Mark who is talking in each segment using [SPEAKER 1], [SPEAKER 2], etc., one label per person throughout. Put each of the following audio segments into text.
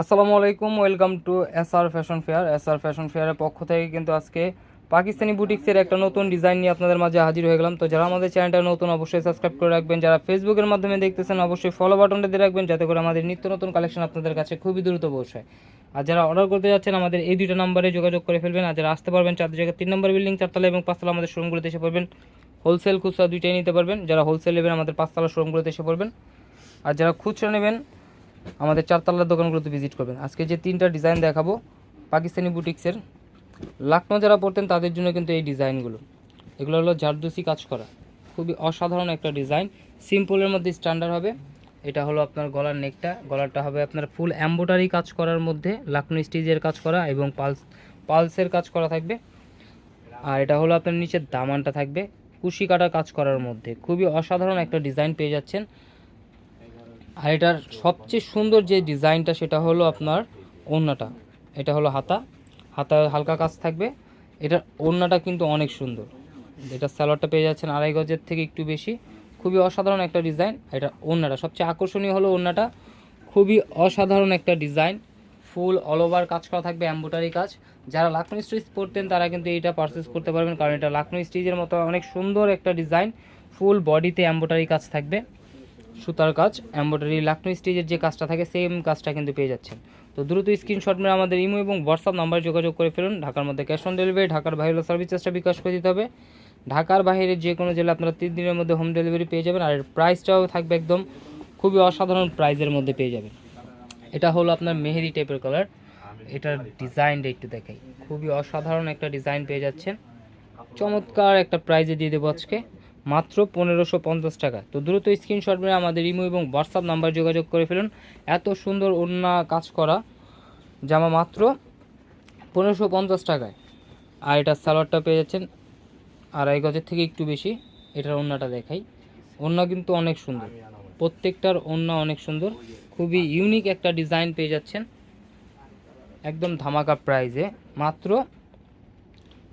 [SPEAKER 1] আসসালামু আলাইকুম, welcome to S R fashion fair. S R fashion ফেয়ারের পক্ষ থেকে কিন্তু আজকে পাকিস্তানি বুটিক্সের একটা নতুন ডিজাইন নিয়ে আপনাদের মাঝে হাজির হয়ে গেলাম। তো যারা আমাদের চ্যানেলটা নতুন, অবশ্যই সাবস্ক্রাইব করে রাখবেন। যারা ফেসবুকের মাধ্যমে দেখতেছেন, অবশ্যই ফলো বাটনটা দিয়ে রাখবেন যাতে করে আমাদের নিত্য নতুন কালেকশন আপনাদের কাছে খুবই দ্রুত পৌঁছায়। আর যারা অর্ডার করতে যাচ্ছেন, আমাদের এই দুইটা নাম্বারে যোগাযোগ করে ফেলবেন। আর যারা আসতে পারবেন, চার জায়গায় তিন নম্বর বিল্ডিং চারতলা এবং পাঁচতলা আমাদের শোরুমগুলোতে এসে পড়বেন। হোলসেল খুচরা দুইটাই নিতে পারবেন। যারা হোলসেল নেবেন, আমাদের পাঁচতলা শোরুমগুলোতে এসে পড়বেন। আর যারা খুচরা নেবেন আমাদের চারতলার দোকানগুলোতে ভিজিট করবেন। আজকে যে তিনটা ডিজাইন দেখাবো, পাকিস্তানি বুটিক্সের লাকনো যারা পড়তেন তাদের জন্য কিন্তু এই ডিজাইনগুলো এগুলো হলো জারদুসি কাজ করা। খুবই অসাধারণ একটা ডিজাইন সিম্পলের মধ্যে স্ট্যান্ডার্ড হবে। এটা হলো আপনার গলার নেকটা গলারটা হবে আপনার ফুল এম্বোটারি কাজ করার মধ্যে লাকনো স্টিচের কাজ করা এবং পালস পালসের কাজ করা থাকবে। আর এটা হলো আপনার নিচের দামানটা থাকবে। কুশি কাটা কাজ করার মধ্যে। খুবই অসাধারণ একটা ডিজাইন পেয়ে যাচ্ছেন। আর এটার সবচেয়ে সুন্দর যে ডিজাইনটা সেটা হলো আপনার ওড়নাটা। এটা হলো হাতা। হাতা হালকা কাজ থাকবে। এটার ওড়নাটা কিন্তু অনেক সুন্দর। এটা স্যালোয়ারটা পেয়ে যাচ্ছেন আড়াই গজের থেকে একটু বেশি। খুবই অসাধারণ একটা ডিজাইন। এটা ওড়নাটা সবচেয়ে আকর্ষণীয় হলো ওড়নাটা। খুবই অসাধারণ একটা ডিজাইন। ফুল অল ওভার কাজ করা থাকবে অ্যাম্বোটারি কাজ। যারা লাকনো স্টিচ পরতেন তারা কিন্তু এটা পারচেস করতে পারবেন। কারণ এটা লাকনো স্টিচের মতো অনেক সুন্দর একটা ডিজাইন। ফুল বডিতে অ্যাম্বোটারি কাজ থাকবে। সুতার কাজ এমব্রয়ডারি লাকনো স্টিচের যে কাজটা থাকে সেম কাজটা কিন্তু পেয়ে যাচ্ছেন। তো দ্রুত স্ক্রিনশট মেরে আমাদের ইমো এবং হোয়াটসঅ্যাপ নাম্বারে যোগাযোগ করে ফেলুন। ঢাকার মধ্যে ক্যাশ অন ডেলিভারি ঢাকার বাইরে সার্ভিস চার্জটা বিকাশ করে দিতে হবে। ঢাকার বাইরে যে কোনো জেলা আপনারা তিন দিনের মধ্যে হোম ডেলিভারি পেয়ে যাবেন আর প্রাইসটাও থাকবে একদম খুবই অসাধারণ প্রাইজের মধ্যে পেয়ে যাবেন। এটা হলো আপনার মেহেদি টাইপের কালার এটার ডিজাইনটা একটু দেখাই। খুবই অসাধারণ একটা ডিজাইন পেয়ে যাচ্ছেন। চমৎকার একটা প্রাইজে দিয়ে দেবো আজকে। মাত্র পনেরোশো পঞ্চাশ টাকা। তো দ্রুত স্ক্রিনশট মেরে আমাদের ইমো এবং হোয়াটসঅ্যাপ নাম্বার যোগাযোগ করে ফেলুন। এত সুন্দর ওড়না কাজ করা, জামা মাত্র পনেরোশো পঞ্চাশ টাকায়। আর এটার সালোয়ারটা পেয়ে যাচ্ছেন আড়াই গজের থেকে একটু বেশি, এটার ওড়নাটা দেখাই। ওড়না কিন্তু অনেক সুন্দর। প্রত্যেকটার ওড়না অনেক সুন্দর। খুবই ইউনিক একটা ডিজাইন পেয়ে যাচ্ছেন। একদম ধামাকা প্রাইজে মাত্র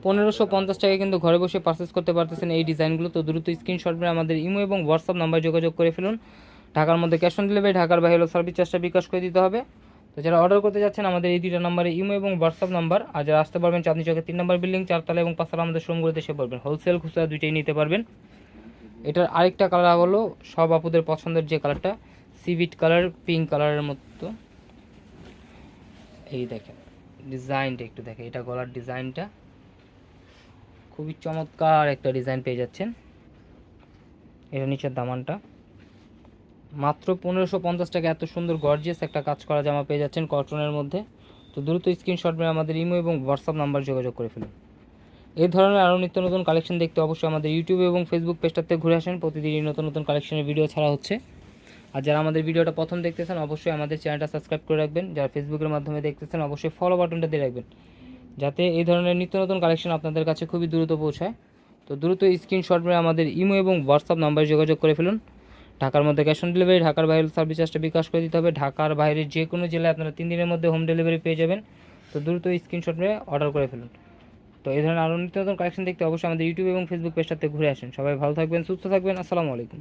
[SPEAKER 1] পনেরোশো পঞ্চাশ টাকায় কিন্তু ঘরে বসে পারচেস করতে পারতেছেন এই ডিজাইনগুলো তো দ্রুত স্ক্রিনশট মেরে আমাদের ইমো এবং হোয়াটসঅ্যাপ নাম্বার যোগাযোগ করে ফেলুন। ঢাকার মধ্যে ক্যাশ অন ডেলিভারি ঢাকার বাইরে সার্ভিস চার্জটা বিকাশ করে দিতে হবে। তো যারা অর্ডার করতে যাচ্ছেন, আমাদের এই দুইটা নাম্বারে ইমো এবং হোয়াটসঅ্যাপ নাম্বার আর যারা আসতে পারবেন চাঁদনি চকের তিন নম্বর বিল্ডিং চারতলা এবং পাঁচতলা আমাদের শোরুমগুলোতে এসে পড়বেন। হোলসেল খুচরা দুইটাই নিতে পারবেন। এটার আরেকটা কালার হলো সব আপুদের পছন্দের যে কালারটা সিভিট কালার পিঙ্ক কালারের মতো। এই দেখেন ডিজাইনটা একটু দেখেন, এটা গলার ডিজাইনটা খুবই চমৎকার একটা ডিজাইন পেয়ে যাচ্ছেন। এটা নিচের দামানটা। মাত্র পনেরোশো পঞ্চাশ টাকা এত সুন্দর গর্জিয়াস একটা কাজ করা জামা পেয়ে যাচ্ছেন কটনের মধ্যে। তো দ্রুত স্ক্রিনশট মেরে আমাদের ইমো এবং হোয়াটসঅ্যাপ নাম্বার যোগাযোগ করে ফেলুন। এই ধরনের আরও নিত্য নতুন কালেকশন দেখতে অবশ্যই আমাদের ইউটিউব এবং ফেসবুক পেজটাতে ঘুরে আসেন। প্রতিদিনই নতুন নতুন কালেকশনের ভিডিও ছাড়া হচ্ছে। আর যারা আমাদের ভিডিওটা প্রথম দেখতেছেন, অবশ্যই আমাদের চ্যানেলটা সাবস্ক্রাইব করে রাখবেন। যারা ফেসবুকের মাধ্যমে দেখতেছেন, অবশ্যই ফলো বাটনটা দিয়ে রাখবেন। যাতে এই ধরনের নিত্য নতুন কালেকশন আপনাদের কাছে খুবই দ্রুত পৌঁছায়। তো দ্রুত স্ক্রিনশট মেরে আমাদের ইমো এবং হোয়াটসঅ্যাপ নাম্বারে যোগাযোগ করে ফেলুন। ঢাকার মধ্যে ক্যাশ অন ডেলিভারি ঢাকার বাইরে সার্ভিস চার্জটা বিকাশ করে দিতে হবে। ঢাকার বাইরে যে কোনো জেলায় আপনারা তিন দিনের মধ্যে হোম ডেলিভারি পেয়ে যাবেন। তো দ্রুত স্ক্রিনশট মেরে অর্ডার করে ফেলুন। তো এই ধরনের আরও নিত্য নতুন কালেকশন দেখতে অবশ্যই আমাদের ইউটিউব এবং ফেসবুক পেজটাতে ঘুরে আসেন। সবাই ভালো থাকবেন, সুস্থ থাকবেন। আসসালামু আলাইকুম।